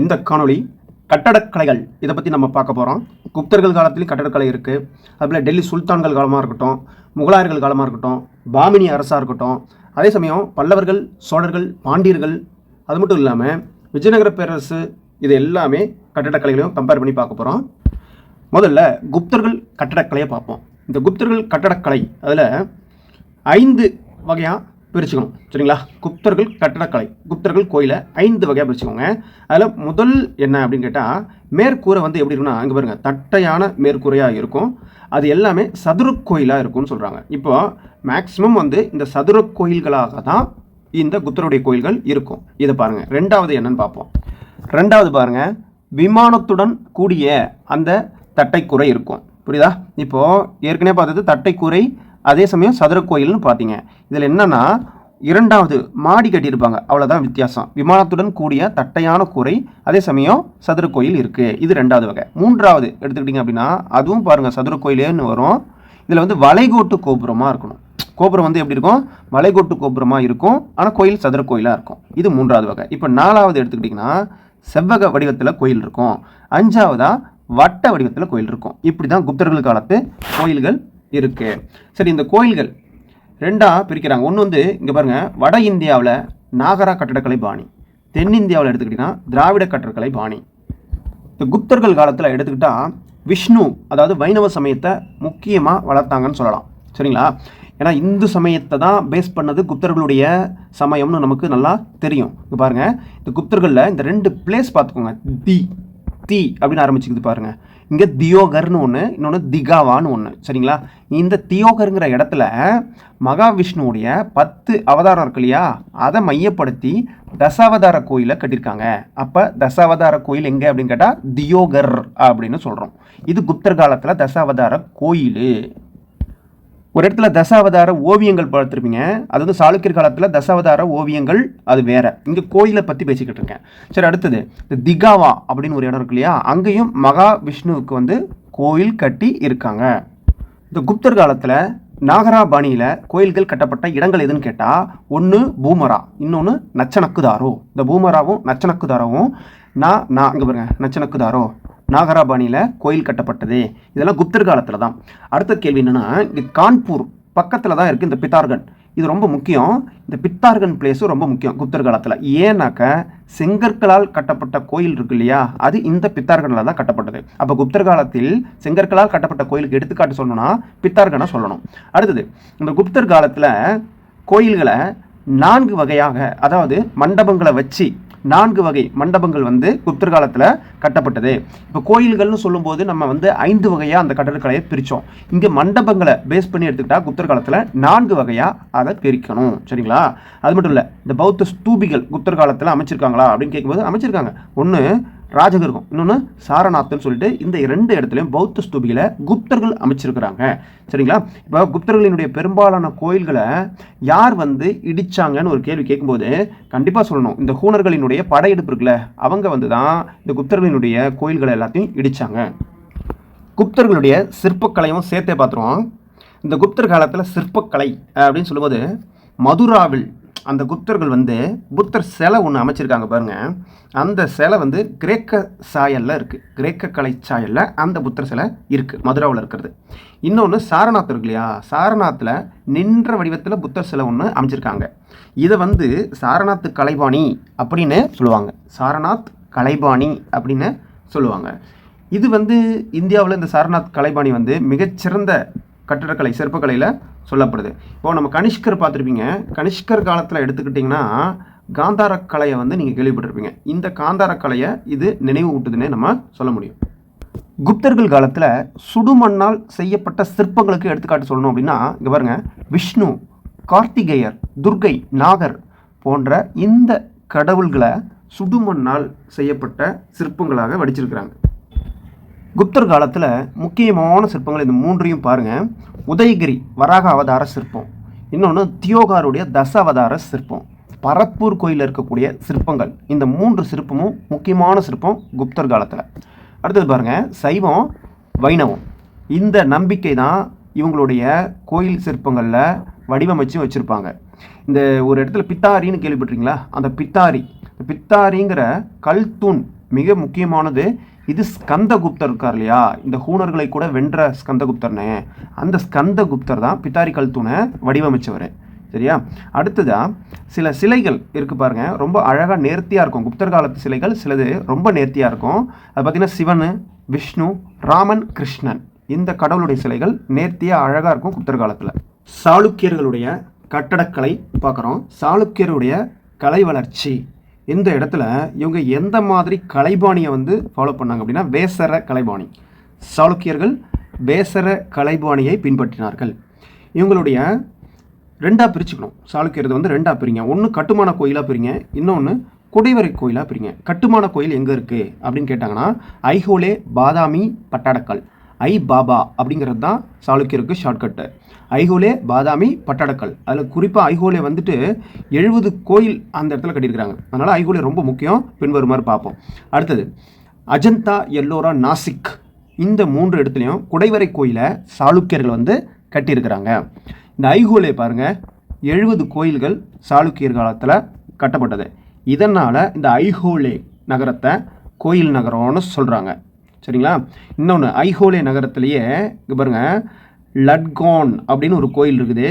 இந்த காணொளி கட்டடக்கலைகள் இதை பற்றி நம்ம பார்க்க போகிறோம் குப்தர்கள் காலத்துலேயும் கட்டடக்கலை இருக்குது அதுபோல் டெல்லி சுல்தான்கள் காலமாக இருக்கட்டும் முகலாயர்கள் காலமாக இருக்கட்டும் பாமினி அரசாக இருக்கட்டும் அதே சமயம் பல்லவர்கள் சோழர்கள் பாண்டியர்கள் அது மட்டும் இல்லாமல் விஜயநகர பேரரசு இது எல்லாமே கட்டடக்கலைகளையும் கம்பேர் பண்ணி பார்க்க போகிறோம் முதல்ல குப்தர்கள் கட்டடக்கலையை பார்ப்போம். இந்த குப்தர்கள் கட்டடக்கலை அதில் ஐந்து வகையாக பிரிச்சுக்கணும். சரிங்களா? குப்தர்கள் கட்டடக்கலை குப்தர்கள் கோயிலை ஐந்து வகையாக பிரிச்சுக்கோங்க. அதில் முதல் என்ன அப்படின்னு கேட்டால் மேற்கூரை வந்து எப்படி இருக்குன்னா அங்கே பாருங்கள் தட்டையான மேற்கூரையாக இருக்கும். அது எல்லாமே சதுர கோயிலாக இருக்கும்னு சொல்கிறாங்க இப்போ மேக்ஸிமம் வந்து இந்த சதுர கோயில்களாக தான் இந்த குப்தருடைய கோயில்கள் இருக்கும். இதை பாருங்கள் ரெண்டாவது என்னன்னு பார்ப்போம். ரெண்டாவது பாருங்க விமானத்துடன் கூடிய அந்த தட்டைக்கூரை இருக்கும். புரியுதா? இப்போது ஏற்கனவே பார்த்தது தட்டைக்கூரை அதே சமயம் சதுர கோயில்னு பார்த்தீங்க. இதில் என்னென்னா இரண்டாவது மாடி கட்டியிருப்பாங்க. அவ்வளோதான் வித்தியாசம். விமானத்துடன் கூடிய தட்டையான கூரை அதே சமயம் சதுர கோயில் இருக்குது இது ரெண்டாவது வகை. மூன்றாவது எடுத்துக்கிட்டிங்க அப்படின்னா அதுவும் பாருங்கள் சதுர கோயிலேன்னு வரும். இதில் வந்து வளைகோட்டு கோபுரமாக இருக்கணும். கோபுரம் வந்து எப்படி இருக்கும்? வளைகோட்டு கோபுரமாக இருக்கும். ஆனால் கோயில் சதுர கோயிலாக இருக்கும். இது மூன்றாவது வகை. இப்போ நாலாவது எடுத்துக்கிட்டிங்கன்னா செவ்வக வடிவத்தில் கோயில் இருக்கும். அஞ்சாவதாக வட்ட வடிவத்தில் கோயில் இருக்கும். இப்படி தான் குப்தர்கள் காலத்து கோயில்கள் இருக்குது சரி இந்த கோயில்கள் ரெண்டாக பிரிக்கிறாங்க. ஒன்று வந்து இங்கே பாருங்கள் வட இந்தியாவில் நாகரா கட்டடக்கலை பாணி. தென்னிந்தியாவில் எடுத்துக்கிட்டிங்கன்னா திராவிட கட்டடக்கலை பாணி. இந்த குப்தர்கள் காலத்தில் எடுத்துக்கிட்டால் விஷ்ணு அதாவது வைணவ சமயத்தை முக்கியமாக வளர்த்தாங்கன்னு சொல்லலாம். சரிங்களா? ஏன்னா இந்து சமயத்தை தான் பேஸ் பண்ணது குப்தர்களுடைய சமயம்னு நமக்கு நல்லா தெரியும். இங்கே பாருங்கள் இந்த குப்தர்களில் இந்த ரெண்டு பிளேஸ் பார்த்துக்கோங்க. தி தி அப்படின்னு ஆரம்பிச்சுக்குது பாருங்கள் இங்கே தியோகர்னு ஒன்று இன்னொன்று திகாவான்னு ஒன்று சரிங்களா? இந்த தியோகருங்கிற இடத்துல மகாவிஷ்ணுவுடைய பத்து அவதாரம் இருக்கு இல்லையா? அதை மையப்படுத்தி தசாவதார கோயிலை கட்டியிருக்காங்க. அப்போ தசாவதார கோயில் எங்கே அப்படின்னு கேட்டால் தியோகர் அப்படின்னு சொல்கிறோம் இது குப்தர் காலத்தில் தசாவதார கோயில். ஒரு இடத்துல தசாவதார ஓவியங்கள் பார்த்துருப்பீங்க. அது வந்து சாளுக்கியர் காலத்தில் தசாவதார ஓவியங்கள் அது வேற. இங்கே கோயிலை பற்றி பேசிக்கிட்டு இருக்கேன். சரி அடுத்தது. இந்த திகாவா அப்படின்னு ஒரு இடம் இருக்கு இல்லையா? அங்கேயும் மகா விஷ்ணுவுக்கு வந்து கோயில் கட்டி இருக்காங்க. இந்த குப்தர் காலத்தில் நாகராபாணியில் கோயில்கள் கட்டப்பட்ட இடங்கள் எதுன்னு கேட்டால் ஒன்று பூமரா இன்னொன்று நச்சனக்குதாரோ இந்த பூமராவும் நச்சனக்குதாரோவும் நான் நான் இங்கே பாருங்க நச்சனக்குதாரோ நாகராபாணியில் கோயில் கட்டப்பட்டது. இதெல்லாம் குப்தர் காலத்தில் தான் அடுத்த கேள்வி என்னென்னா இங்கே கான்பூர் பக்கத்தில் தான் இருக்குது இந்த பித்தார்கன். இது ரொம்ப முக்கியம். இந்த பித்தார்கன் பிளேஸும் ரொம்ப முக்கியம் குப்தர் காலத்தில். ஏன்னாக்க செங்கற்களால் கட்டப்பட்ட கோயில் இருக்கு இல்லையா? அது இந்த பித்தார்கனில் தான் கட்டப்பட்டது. அப்போ குப்தர் காலத்தில் செங்கற்களால் கட்டப்பட்ட கோயிலுக்கு எடுத்துக்காட்டு சொல்லணும்னா பித்தார்கனை சொல்லணும். அடுத்தது இந்த குப்தர் காலத்தில் கோயில்களை நான்கு வகையாக அதாவது மண்டபங்களை வச்சு நான்கு வகை மண்டபங்கள் வந்து குப்தர் காலத்தில் கட்டப்பட்டது. இப்போ கோயில்கள்னு சொல்லும்போது நம்ம வந்து ஐந்து வகையாக அந்த கட்டடக்கலையை பிரித்தோம் இங்கே மண்டபங்களை பேஸ் பண்ணி எடுத்துக்கிட்டால் குப்தர் காலத்தில் நான்கு வகையாக அதை பிரிக்கணும். சரிங்களா? அது மட்டும் இல்லை இந்த பௌத்த ஸ்தூபிகள் குப்தர் காலத்தில் அமைச்சிருக்காங்களா அப்படின்னு கேட்கும்போது அமைச்சிருக்காங்க. ஒன்று ராஜகிருகம் இன்னொன்று சாரநாத்னு சொல்லிட்டு இந்த ரெண்டு இடத்துலையும் பௌத்த ஸ்தூபிகளை குப்தர்கள் அமைச்சிருக்கிறாங்க. சரிங்களா? இப்போ குப்தர்களினுடைய பெரும்பாலான கோயில்களை யார் வந்து இடிச்சாங்கன்னு ஒரு கேள்வி கேட்கும்போது கண்டிப்பாக சொல்லணும். இந்த ஹூனர்களினுடைய படையெடுப்பு இருக்குல்ல அவங்க வந்து தான் இந்த குப்தர்களினுடைய கோயில்களை எல்லாத்தையும் இடித்தாங்க குப்தர்களுடைய சிற்பக்கலையும் சேர்த்தே பார்த்துருவோம். இந்த குப்தர் காலத்தில் சிற்பக்கலை அப்படின்னு சொல்லும்போது மதுராவில் அந்த குப்தர்கள் வந்து புத்தர் சிலை ஒன்று அமைச்சிருக்காங்க பாருங்க. அந்த சிலை வந்து கிரேக்க சாயலில் இருக்குது கிரேக்க கலை சாயலில் அந்த புத்தர் சிலை இருக்குது மதுராவில் இருக்கிறது. இன்னொன்று சாரநாத் இருக்கு இல்லையா? சாரநாத்தில் நின்ற வடிவத்தில் புத்தர் சிலை ஒன்று அமைச்சிருக்காங்க. இதை வந்து சாரநாத் கலைபாணி அப்படின்னு சொல்லுவாங்க. சாரநாத் கலைபாணி அப்படின்னு சொல்லுவாங்க. இது வந்து இந்தியாவில் இந்த சாரநாத் கலைபாணி வந்து மிகச்சிறந்த கட்டிடக்கலை சிற்பக்கலையில் சொல்லப்படுது. இப்போ நம்ம கனிஷ்கர் பார்த்துருப்பீங்க. கனிஷ்கர் காலத்தில் எடுத்துக்கிட்டிங்கன்னா காந்தார கலையை வந்து நீங்கள் கேள்விப்பட்டிருப்பீங்க. இந்த காந்தார கலையை இது நினைவு ஊட்டுதுன்னே நம்ம சொல்ல முடியும். குப்தர்கள் காலத்தில் சுடுமண்ணால் செய்யப்பட்ட சிற்பங்களுக்கு எடுத்துக்காட்டு சொல்லணும் அப்படின்னா இங்கே பாருங்கள் விஷ்ணு கார்த்திகேயர் துர்கை நாகர் போன்ற இந்த கடவுள்களை சுடுமண்ணால் செய்யப்பட்ட சிற்பங்களாக வடிச்சிருக்கிறாங்க. குப்தர் காலத்தில் முக்கியமான சிற்பங்கள் இந்த மூன்றையும் பாருங்கள் உதயகிரி வராக அவதார சிற்பம். இன்னொன்று தியோகாருடைய தச அவதார சிற்பம். பரத்பூர் கோயிலில் இருக்கக்கூடிய சிற்பங்கள். இந்த மூன்று சிற்பமும் முக்கியமான சிற்பம் குப்தர் காலத்தில். அடுத்தது பாருங்கள் சைவம் வைணவம். இந்த நம்பிக்கை தான் இவங்களுடைய கோயில் சிற்பங்களில் வடிவமைச்சு வச்சுருப்பாங்க. இந்த ஒரு இடத்துல பித்தாரின்னு கேள்விப்பட்டிருக்கீங்களா? அந்த பித்தாரி. பித்தாரிங்கிற கல் தூண் மிக முக்கியமானது இது ஸ்கந்தகுப்தர் இருக்கார் இல்லையா? இந்த ஹூனர்களை கூட வென்ற ஸ்கந்தகுப்தர்னே. அந்த ஸ்கந்தகுப்தர் தான் பித்தாரி கல்தூனை வடிவமைச்சவர். சரியா? அடுத்ததா சில சிலைகள் இருக்கு பாருங்க. ரொம்ப அழகாக நேர்த்தியாக இருக்கும். குப்தர் காலத்து சிலைகள் சிலது ரொம்ப நேர்த்தியாக இருக்கும். அது பார்த்தீங்கன்னா சிவன் விஷ்ணு ராமன் கிருஷ்ணன். இந்த கடவுளுடைய சிலைகள் நேர்த்தியாக அழகாக இருக்கும் குப்தர் காலத்தில். சாளுக்கியர்களுடைய கட்டடக்கலை பார்க்குறோம் சாளுக்கியருடைய கலை வளர்ச்சி. இந்த இடத்துல இவங்க எந்த மாதிரி கலைபாணியை வந்து ஃபாலோ பண்ணாங்க அப்படின்னா வேசர கலைபாணி. சாளுக்கியர்கள் வேசர கலைபாணியை பின்பற்றினார்கள். இவங்களுடைய ரெண்டாக பிரிச்சுக்கணும். சாளுக்கியர்கள் வந்து ரெண்டாக பிரிங்க. ஒன்று கட்டுமான கோயிலாக பிரிங்க இன்னொன்று குடைவரை கோயிலாக பிரிங்க. கட்டுமான கோயில் எங்கே இருக்குது அப்படின்னு கேட்டாங்கன்னா ஐஹோலே பாதாமி பட்டாடக்கல். ஐ பாபா அப்படிங்கிறது தான் சாளுக்கியருக்கு ஷார்ட்கட்டு ஐஹோலே பாதாமி பட்டாடக்கல். அதில் குறிப்பாக ஐஹோலே வந்துட்டு எழுபது கோயில் அந்த இடத்துல கட்டியிருக்கிறாங்க. அதனால் ஐஹோலே ரொம்ப முக்கியம். பின்வருமாறு பார்ப்போம். அடுத்தது அஜந்தா எல்லோரா நாசிக். இந்த மூன்று இடத்துலையும் குடைவரை கோயிலை சாளுக்கியர்கள் வந்து கட்டியிருக்கிறாங்க. இந்த ஐஹோலே பாருங்கள் எழுபது கோயில்கள் சாளுக்கியர் காலத்தில் கட்டப்பட்டது. இதனால் இந்த ஐஹோலே நகரத்தை கோயில் நகரம்னு சொல்கிறாங்க சரிங்களா? இன்னொன்று ஐஹோலே நகரத்திலேயே இங்கே பாருங்க லட்கான் அப்படின்னு ஒரு கோயில் இருக்குது.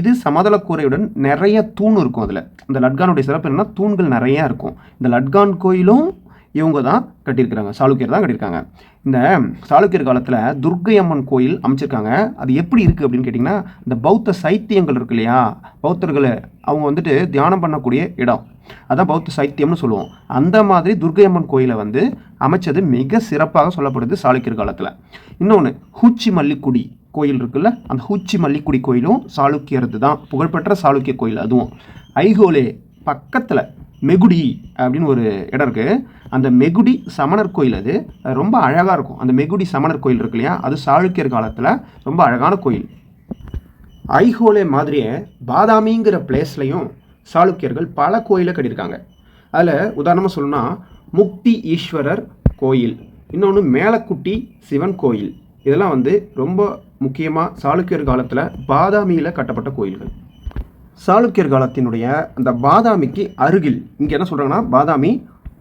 இது சமதளக்கூரையுடன் நிறைய தூண் இருக்கும் அதில். இந்த லட்கானுடைய சிறப்பு என்னென்னா தூண்கள் நிறையா இருக்கும். இந்த லட்கான் கோயிலும் இவங்க தான் கட்டியிருக்கிறாங்க சாளுக்கியர் தான் கட்டியிருக்காங்க. இந்த சாளுக்கியர் காலத்தில் துர்க்கை அம்மன் கோயில் அமைச்சிருக்காங்க. அது எப்படி இருக்குது அப்படின்னு கேட்டிங்கன்னா இந்த பௌத்த சைத்தியங்கள் இருக்கு இல்லையா? பௌத்தர்களை அவங்க வந்துட்டு தியானம் பண்ணக்கூடிய இடம். அதான் பௌத்த சைத்தியம்னு சொல்லுவோம். அந்த மாதிரி துர்க்கை அம்மன் கோயிலை வந்து அமைச்சது மிக சிறப்பாக சொல்லப்படுது சாளுக்கியர் காலத்தில். இன்னொன்று ஹூச்சி மல்லிக்குடி கோயில் இருக்குல்ல அந்த ஹூச்சி மல்லிக்குடி கோயிலும் சாளுக்கியரது தான் புகழ்பெற்ற சாளுக்கிய கோயில் அதுவும். ஐஹோலே பக்கத்தில் மெகுடி அப்படின்னு ஒரு இடம் இருக்குது அந்த மெகுடி சமணர் கோயில் அது. ரொம்ப அழகாக இருக்கும். அந்த மெகுடி சமணர் கோயில் இருக்கு இல்லையா? அது சாளுக்கியர் காலத்தில் ரொம்ப அழகான கோயில். ஐஹோலே மாதிரியே பாதாமிங்கிற பிளேஸ்லையும் சாளுக்கியர்கள் பல கோயிலை கட்டியிருக்காங்க. அதில் உதாரணமாக சொல்லணும்னா முக்தி ஈஸ்வரர் கோயில் இன்னொன்று மேலக்குட்டி சிவன் கோயில். இதெல்லாம் வந்து ரொம்ப முக்கியமாக சாளுக்கியர் காலத்தில் பாதாமியில் கட்டப்பட்ட கோயில்கள். சாளுக்கியர் காலத்தினுடைய அந்த பாதாமிக்கு அருகில் இங்கே என்ன சொல்கிறாங்கன்னா பாதாமி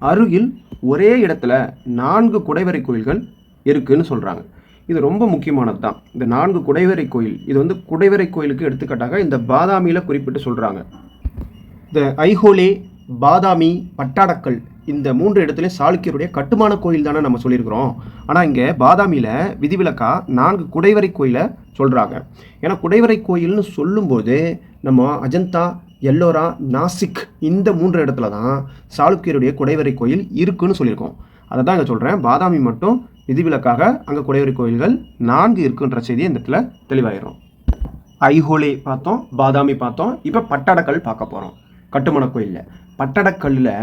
அருகில் ஒரே இடத்துல நான்கு குடைவரை கோயில்கள் இருக்குதுன்னு சொல்கிறாங்க இது ரொம்ப முக்கியமானது தான் இந்த நான்கு குடைவரை கோயில் இது வந்து குடைவரை கோயிலுக்கு எடுத்துக்காட்டாக இந்த பாதாமியில் குறிப்பிட்டு சொல்கிறாங்க இந்த ஐஹோலே பாதாமி பட்டாடக்கல் இந்த மூன்று இடத்துலையும் சாளுக்கியருடைய கட்டுமான கோயில் தானே நம்ம சொல்லியிருக்கிறோம். ஆனால் இங்கே பாதாமியில் விதிவிலக்கா நான்கு குடைவரை கோயிலை சொல்கிறாங்க ஏன்னா குடைவரை கோயில்னு சொல்லும்போது நம்ம அஜந்தா எல்லோரா நாசிக் இந்த மூன்று இடத்துல தான் சாளுக்கியருடைய குடைவரை கோயில் இருக்குன்னு சொல்லியிருக்கோம். அதை தான் இங்கே சொல்கிறேன் பாதாமி மட்டும் விதிவிலக்காக அங்கே குடைவரை கோயில்கள் நான்கு இருக்குன்ற செய்தி இந்த இடத்துல தெளிவாயிரும். ஐஹோலே பார்த்தோம் பாதாமி பார்த்தோம். இப்போ பட்டடக்கல் பார்க்க போகிறோம் கட்டுமான கோயிலில். பட்டடக்கல்லில்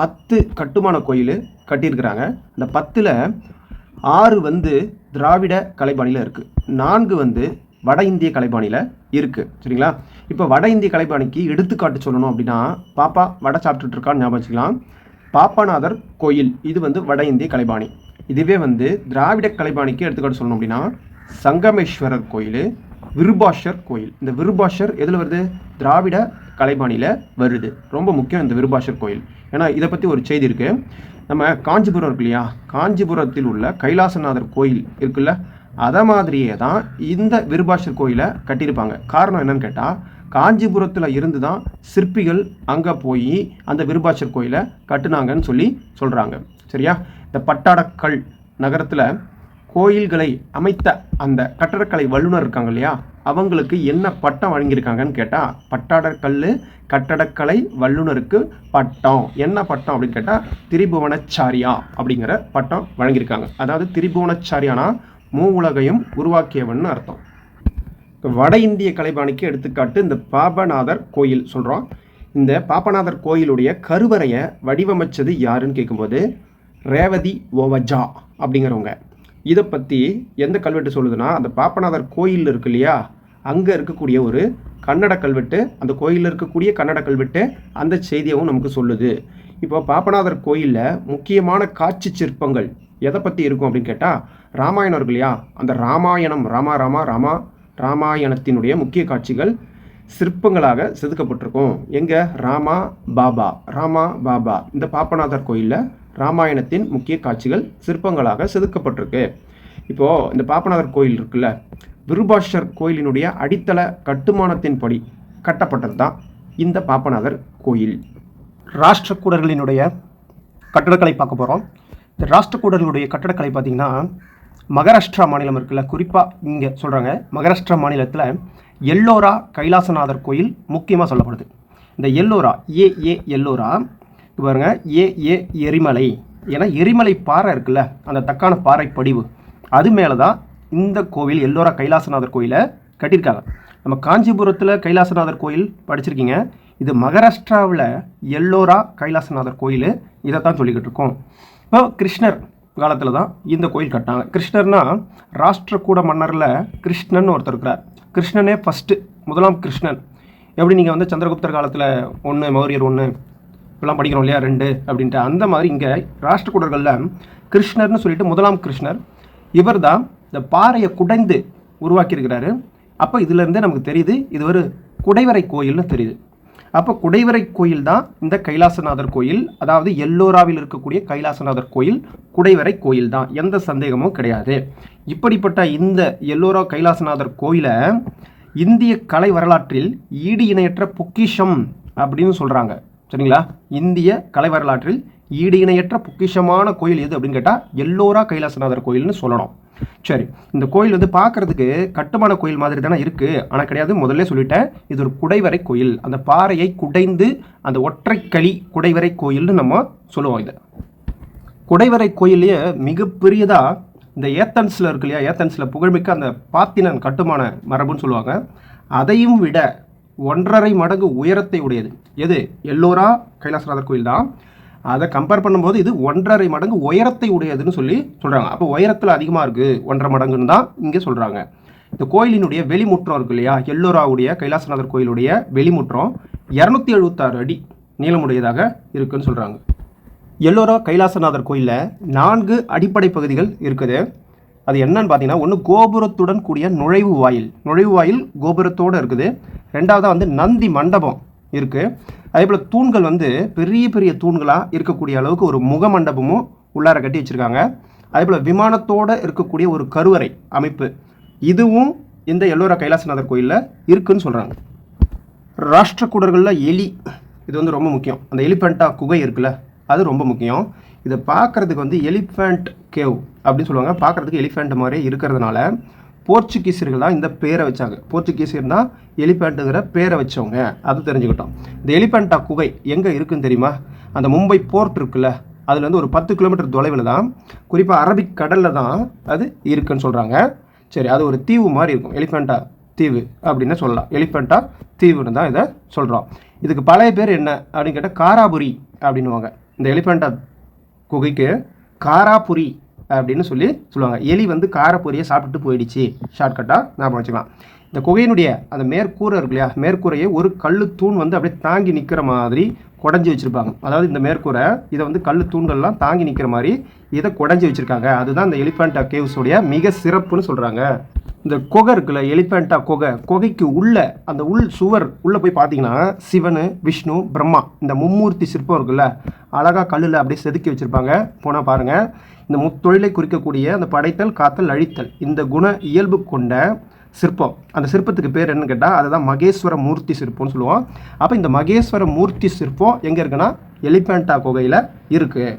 பத்து கட்டுமான கோயில் கட்டியிருக்கிறாங்க. அந்த பத்தில் ஆறு வந்து திராவிட கலைபாணியில் இருக்குது நான்கு வந்து வட இந்திய கலைபாணியில் இருக்குது சரிங்களா? இப்போ வட இந்திய கலைப்பாணிக்கு எடுத்துக்காட்டு சொல்லணும் அப்படின்னா பாப்பா வடை சாப்பிட்டுட்ருக்கான்னு ஞாபகம் வச்சுக்கலாம். பாப்பாநாதர் கோயில் இது வந்து வட இந்திய கலைபாணி இதுவே வந்து திராவிட கலைபாணிக்கு எடுத்துக்காட்டு சொல்லணும் அப்படின்னா சங்கமேஸ்வரர் கோயில் விருபாஷர் கோயில். இந்த விருபாஷர் எதில் வருது? திராவிட கலைபாணியில் வருது. ரொம்ப முக்கியம் இந்த விருபாஷர் கோயில். ஏன்னா இதை பற்றி ஒரு செய்தி இருக்குது நம்ம காஞ்சிபுரம் இருக்கு இல்லையா? காஞ்சிபுரத்தில் உள்ள கைலாசநாதர் கோயில் இருக்குல்ல அதை மாதிரியே தான் இந்த விருபாஷர் கோயிலை கட்டியிருப்பாங்க. காரணம் என்னன்னு கேட்டால் காஞ்சிபுரத்தில் இருந்து தான் சிற்பிகள் அங்கே போய் அந்த விருபாஷர் கோயிலை கட்டுனாங்கன்னு சொல்லி சொல்கிறாங்க சரியா? இந்த பட்டாடக்கல் நகரத்தில் கோயில்களை அமைத்த அந்த கட்டடக்கலை வல்லுனர் இருக்காங்க இல்லையா? அவங்களுக்கு என்ன பட்டம் வழங்கியிருக்காங்கன்னு கேட்டால் பட்டாடக்கல் கட்டடக்கலை வல்லுனருக்கு பட்டம். என்ன பட்டம் அப்படின்னு கேட்டால் திரிபுவனச்சாரியா அப்படிங்கிற பட்டம் வழங்கியிருக்காங்க. அதாவது திரிபுவனச்சாரியானா மூ உலகையும் உருவாக்கியவன் அர்த்தம் வட இந்திய கலைபாணிக்கு எடுத்துக்காட்டு இந்த பாபநாதர் கோயில் சொல்கிறோம் இந்த பாபநாதர் கோயிலுடைய கருவறையை வடிவமைச்சது யாருன்னு கேட்கும்போது ரேவதி ஓவஜா அப்படிங்கிறவங்க. இதை பற்றி எந்த கல்வெட்டு சொல்லுதுன்னா அந்த பாப்பநாதர் கோயில் இருக்கு இல்லையா? அங்கே இருக்கக்கூடிய ஒரு கன்னட கல்வெட்டு அந்த கோயிலில் இருக்கக்கூடிய கன்னட கல்வெட்டு அந்த செய்தியவும் நமக்கு சொல்லுது. இப்போ பாப்பநாதர் கோயிலில் முக்கியமான காட்சி சிற்பங்கள் எதை பற்றி இருக்கும் அப்படின்னு கேட்டால் ராமாயணம் இருக்கு இல்லையா? அந்த ராமாயணம் ராமா ராமா ராமா ராமாயணத்தினுடைய முக்கிய காட்சிகள் சிற்பங்களாக செதுக்கப்பட்டிருக்கும். எங்கே? ராமா பாபா. ராமா பாபா. இந்த பாப்பநாதர் கோயிலில் ராமாயணத்தின் முக்கிய காட்சிகள் சிற்பங்களாக செதுக்கப்பட்டிருக்கு. இப்போது இந்த பாப்பநாதர் கோயில் இருக்குல்ல விருபாஷர் கோயிலினுடைய அடித்தள கட்டுமானத்தின்படி கட்டப்பட்டது தான் இந்த பாப்பநாதர் கோயில். ராஷ்டிரக்கூடர்களினுடைய கட்டடக்கலை பார்க்க போகிறோம் இந்த ராஷ்டிரக்கூடர்களுடைய கட்டடக்கலை பார்த்திங்கன்னா மகாராஷ்டிரா மாநிலம் இருக்குல்ல குறிப்பாக இங்கே சொல்கிறாங்க மகாராஷ்டிரா மாநிலத்தில் எல்லோரா கைலாசநாதர் கோயில் முக்கியமாக சொல்லப்படுது. இந்த எல்லோரா ஏ ஏ எல்லோரா பாருங்க ஏ ஏ எரிமலை. ஏன்னா எரிமலை பாறை இருக்குல்ல அந்த தக்கான பாறை படிவு. அது மேலே தான் இந்த கோவில் எல்லோரா கைலாசநாதர் கோயிலை கட்டியிருக்காங்க. நம்ம காஞ்சிபுரத்தில் கைலாசநாதர் கோயில் படிச்சிருக்கீங்க. இது மகாராஷ்டிராவில் எல்லோரா கைலாசநாதர் கோயில் இதைத்தான் சொல்லிக்கிட்டு இருக்கோம். இப்போ கிருஷ்ணர் காலத்தில் தான் இந்த கோயில் கட்டினாங்க. கிருஷ்ணர்னா ராஷ்டிரக்கூட மன்னரில் கிருஷ்ணன் ஒருத்தர் இருக்கிறார். கிருஷ்ணனே ஃபஸ்ட்டு முதலாம் கிருஷ்ணன். எப்படி நீங்கள் வந்து சந்திரகுப்தர் காலத்தில் ஒன்று மௌரியர் ஒன்று இப்பெல்லாம் படிக்கிறோம் இல்லையா ரெண்டு அப்படின்ட்டு அந்த மாதிரி இங்கே ராஷ்டிரகூடர்களில் கிருஷ்ணர்னு சொல்லிட்டு முதலாம் கிருஷ்ணர் இவர் தான் இந்த பாறையை குடைந்து உருவாக்கியிருக்கிறாரு. அப்போ இதுலேருந்தே நமக்கு தெரியுது இது ஒரு குடைவரை கோயில்னு தெரியுது. அப்போ குடைவரை கோயில் தான் இந்த கைலாசநாதர் கோயில். அதாவது எல்லோராவில் இருக்கக்கூடிய கைலாசநாதர் கோயில் குடைவரை கோயில் தான் எந்த சந்தேகமும் கிடையாது. இப்படிப்பட்ட இந்த எல்லோரா கைலாசநாதர் கோயிலை இந்திய கலை வரலாற்றில் ஈடு இணையற்ற பொக்கிஷம் அப்படின்னு சொல்கிறாங்க சரிங்களா? இந்திய கலை வரலாற்றில் ஈடு இணையற்ற பொக்கிஷமான கோயில் எது அப்படின்னு கேட்டால் எல்லோரா கைலாசநாதர் கோயில்னு சொல்லணும். சரி இந்த கோயில் வந்து பார்க்கறதுக்கு கட்டுமான கோயில் மாதிரி தானே இருக்குது ஆனால் கிடையாது முதல்ல சொல்லிட்டேன் இது ஒரு குடைவரை கோயில். அந்த பாறையை குடைந்து அந்த ஒற்றைக்களி குடைவரை கோயில்னு நம்ம சொல்லுவோம் இதை. குடைவரை கோயிலையே மிகப்பெரியதாக இந்த ஏத்தன்ஸில் இருக்கு இல்லையா ஏத்தன்ஸில் புகழ்மிக்க அந்த பாத்தினன் கட்டுமான மரபுன்னு சொல்லுவாங்க. அதையும் விட ஒன்றரை மடங்கு உயரத்தை உடையது. எது? எல்லோரா கைலாசநாதர் கோயில் தான் அதை கம்பேர் பண்ணும்போது இது ஒன்றரை மடங்கு உயரத்தை உடையதுன்னு சொல்லி சொல்கிறாங்க அப்போ உயரத்தில் அதிகமாக இருக்குது ஒன்றரை மடங்குன்னு தான் இங்கே சொல்கிறாங்க இந்த கோயிலினுடைய வெளிமுற்றம் இருக்கு இல்லையா? எல்லோராவுடைய கைலாசநாதர் கோயிலுடைய வெளிமுற்றம் இரநூத்தி எழுபத்தாறு அடி நீளமுடையதாக இருக்குன்னு சொல்கிறாங்க எல்லோரா கைலாசநாதர் கோயிலில் நான்கு அடிப்படை பகுதிகள் இருக்குது. அது என்னன்னு பார்த்தீங்கன்னா ஒன்று கோபுரத்துடன் கூடிய நுழைவு வாயில். நுழைவு வாயில் கோபுரத்தோடு இருக்குது. ரெண்டாவதாக வந்து நந்தி மண்டபம். இருக்குது அதே போல் தூண்கள் வந்து பெரிய பெரிய தூண்களாக இருக்கக்கூடிய அளவுக்கு ஒரு முக மண்டபமும் உள்ளார கட்டி வச்சுருக்காங்க. அதே போல் விமானத்தோடு இருக்கக்கூடிய ஒரு கருவறை அமைப்பு. இதுவும் இந்த எல்லோரா கைலாசநாதர் கோயிலில் இருக்குதுன்னு சொல்கிறாங்க ராஷ்டிரக்கூடர்களில் எலி இது வந்து ரொம்ப முக்கியம். அந்த எலிஃபெண்ட்டாக குகை இருக்குல்ல அது ரொம்ப முக்கியம். இதை பார்க்குறதுக்கு வந்து எலிஃபெண்ட் கேவ் அப்படின்னு சொல்லுவாங்க. பார்க்குறதுக்கு எலிஃபெண்ட் மாதிரி இருக்கிறதுனால போர்ச்சுகீசியர்கள் தான் இந்த பேரை வச்சாங்க. போர்ச்சுகீசியர் தான் எலிஃபெண்ட்டுங்கிற பேரை வச்சவங்க. அது தெரிஞ்சுக்கிட்டோம். இந்த எலிஃபெண்டா குகை எங்கே இருக்குன்னு தெரியுமா? அந்த மும்பை போர்ட் இருக்குல்ல அதுலேருந்து ஒரு பத்து கிலோமீட்டர் தொலைவில் தான் குறிப்பாக அரபிக் கடலில் தான் அது இருக்குன்னு சொல்கிறாங்க சரி அது ஒரு தீவு மாதிரி இருக்கும். எலிஃபெண்டா தீவு அப்படின்னு சொல்லலாம். எலிஃபெண்டா தீவுன்னு தான் இதை சொல்கிறோம் இதுக்கு பழைய பேர் என்ன அப்படின்னு கேட்டால் காராபுரி அப்படின்னுவாங்க. இந்த எலிஃபெண்டா குகைக்கு காராபுரி அப்படின்னு சொல்லி சொல்லுவாங்க. எலி வந்து காரப்பொரியை சாப்பிட்டுட்டு போயிடுச்சு. ஷார்ட்கட்டாக ஞாபகம் வச்சுக்கலாம். இந்த குகையினுடைய அந்த மேற்கூரை இருக்கு இல்லையா? மேற்கூரையை ஒரு கல் தூண் வந்து அப்படியே தாங்கி நிற்கிற மாதிரி குடஞ்சி வச்சுருப்பாங்க. அதாவது இந்த மேற்கூரை இதை வந்து கல் தூண்கள்லாம் தாங்கி நிற்கிற மாதிரி இதை குடஞ்சி வச்சுருக்காங்க. அதுதான் இந்த எலிஃபெண்டா கேவ்ஸுடைய மிக சிறப்புன்னு சொல்கிறாங்க இந்த குகை இருக்குல்ல எலிஃபெண்டா குகை குகைக்கு உள்ள அந்த உள் சுவர் உள்ளே போய் பார்த்தீங்கன்னா சிவனு விஷ்ணு பிரம்மா இந்த மும்மூர்த்தி சிற்பம் இருக்குல்ல அழகாக கல்லில் அப்படியே செதுக்கி வச்சுருப்பாங்க. போனால் பாருங்கள் இந்த முத்தொழிலை குறிக்கக்கூடிய அந்த படைத்தல் காத்தல் அழித்தல் இந்த குண இயல்பு கொண்ட சிற்பம். அந்த சிற்பத்துக்கு பேர் என்னன்னு கேட்டால் அதுதான் மகேஸ்வர மூர்த்தி சிற்பம்னு சொல்லுவோம். அப்போ இந்த மகேஸ்வர மூர்த்தி சிற்பம் எங்கே இருக்குன்னா எலிஃபெண்டா குகையில் இருக்குது